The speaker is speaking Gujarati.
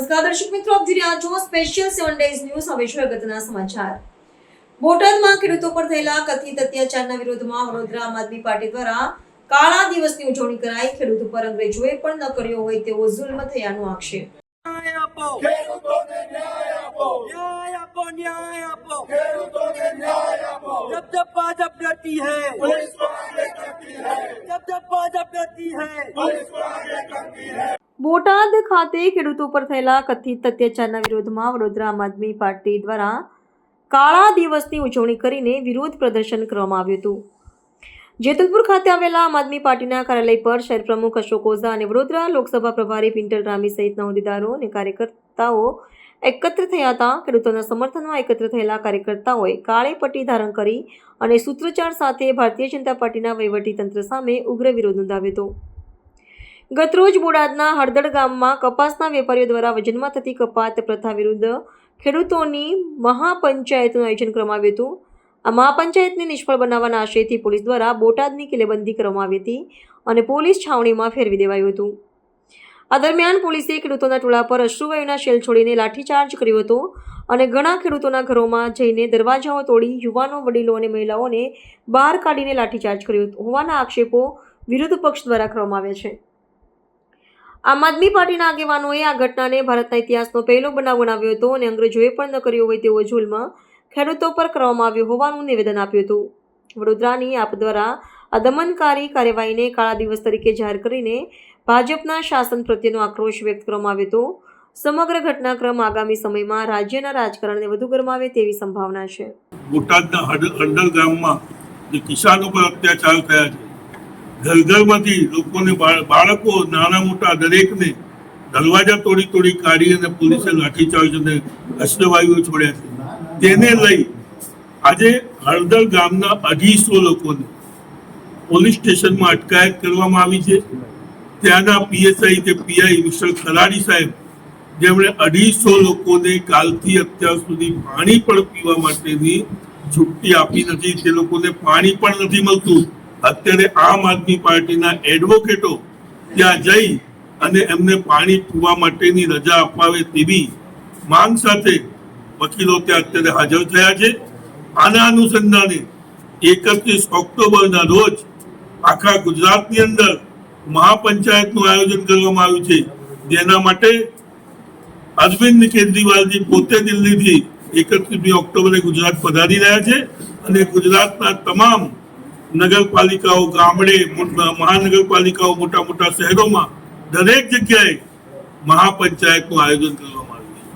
નમસ્કાર દર્શક મિત્રો આપ જોઈ રહ્યા છો સ્પેશિયલ સેવન ડેઝ ન્યૂઝ હવે જોઈએ અગત્યના સમાચાર બોટાદમાં ખેડૂતો પર થયેલા કથિત અત્યાચારના વિરોધમાં વડોદરા આમ આદમી પાર્ટી દ્વારા કાળા દિવસની ઉજવણી કરાઈ ખેડૂતો પર અંગ્રેજોએ પણ ન કર્યો હોય તેવો જુલ્મ થયાનો આક્ષેપ ન્યાય આપો ખેડૂતોને ન્યાય આપો ન્યાય આપો ન્યાય આપો ખેડૂતોને ન્યાય આપો जब जब भाजप डरती है पुलिस को आगे करती है जब जब भाजप डरती है બોટાદ ખાતે ખેડૂતો પર થયેલા કથિત અત્યાચારના વિરોધમાં વડોદરા આમ આદમી પાર્ટી દ્વારા કાળા દિવસની ઉજવણી કરીને વિરોધ પ્રદર્શન કરવામાં આવ્યું હતું. જેતલપુર ખાતે આવેલા આમ આદમી પાર્ટીના કાર્યાલય પર શહેર પ્રમુખ અશોક ઓઝા અને વડોદરા લોકસભા પ્રભારી પિન્ટર રામી સહિતના હોદ્દેદારો અને કાર્યકર્તાઓ એકત્ર થયા હતા. ખેડૂતોના સમર્થનમાં એકત્ર થયેલા કાર્યકર્તાઓએ કાળી પટ્ટી ધારણ કરી અને સૂત્રોચ્ચાર સાથે ભારતીય જનતા પાર્ટીના વહીવટીતંત્ર સામે ઉગ્ર વિરોધ નોંધાવ્યો હતો. ગતરોજ બોડાદના હળદળ ગામમાં કપાસના વેપારીઓ દ્વારા વજનમાં થતી કપાત પ્રથા વિરુદ્ધ ખેડૂતોની મહાપંચાયતનું આયોજન કરવામાં આવ્યું હતું. આ મહાપંચાયતને નિષ્ફળ બનાવવાના આશયથી પોલીસ દ્વારા બોટાદની કિલ્લેબંધી કરવામાં આવી હતી અને પોલીસ છાવણીમાં ફેરવી દેવાયું હતું. આ દરમિયાન પોલીસે ખેડૂતોના ટોળા પર અશ્રુવાયુના શેલ છોડીને લાઠીચાર્જ કર્યો હતો અને ઘણા ખેડૂતોના ઘરોમાં જઈને દરવાજાઓ તોડી યુવાનો, વડીલો અને મહિલાઓને બહાર કાઢીને લાઠીચાર્જ કર્યો હોવાના આક્ષેપો વિરોધ પક્ષ દ્વારા કરવામાં આવ્યા છે. આમ આદમી પાર્ટીના આગેવાનોએ આ ઘટનાને ભારતના ઇતિહાસનો પહેલો બનાવ ગણાવ્યો હતો અને અંગ્રેજોએ પણ ન કર્યો હોય તેવો જુલ્મ ખેડૂતો પર કરવામાં આવ્યો હોવાનું નિવેદન આપ્યું હતું. વડોદરાની આપ દ્વારા આ દમનકારી કાર્યવાહીને કાળા દિવસ તરીકે જાહેર કરીને ભાજપના શાસન પ્રત્યેનો આક્રોશ વ્યક્ત કરવામાં આવ્યો હતો. સમગ્ર ઘટનાક્રમ આગામી સમયમાં રાજ્યના રાજકારણને વધુ ગરમાવે તેવી સંભાવના છે. બોટાદના હડ- હંડલ જે કિસાનો પર અત્યાચાર થયા છે ઘર ઘરમાંથી લોકોને બાળકો, નાના, મોટા દરેકને દરવાજા તોડી તોડી કાઢી અને પોલીસે લાઠીચાર્જ અને અશ્રવાયુઓ છોડ્યા છે. તેને લઈ આજે હળદર ગામના અઢીસો લોકોને પોલીસ સ્ટેશનમાં અટકાયત કરવામાં આવી છે. ત્યાંના પીએસઆઈ કે પીઆઈ મિસ્ટર ખલાડી સાહેબ, જેમણે અઢીસો લોકોને કાલથી અત્યાર સુધી પાણી પણ પીવા માટેની છુટ્ટી આપી નથી. તે લોકોને પાણી પણ નથી મળતું. અત્યારે આમ આદમી પાર્ટીના એડવોકેટો ત્યાં જઈ અને એમને પાણી પીવા માટેની રજા અપાવે તેવી માંગ સાથે વકીલો ત્યાં અત્યારે હાજર થયા છે. આના અનુસંધાને એકત્રીસ ઓક્ટોબરના રોજ આખા ગુજરાતની અંદર મહાપંચાયતનું આયોજન કરવામાં આવ્યું છે. જેના માટે અરવિંદ કેજરીવાલજી પોતે દિલ્હીથી એકત્રીસમી ઓક્ટોબરે ગુજરાત પધારી રહ્યા છે અને ગુજરાતના તમામ નગરપાલિકાઓ ગામડે મહાનગરપાલિકાઓ મોટા મોટા શહેરોમાં દરેક જગ્યાએ મહાપંચાયતનું આયોજન કરવામાં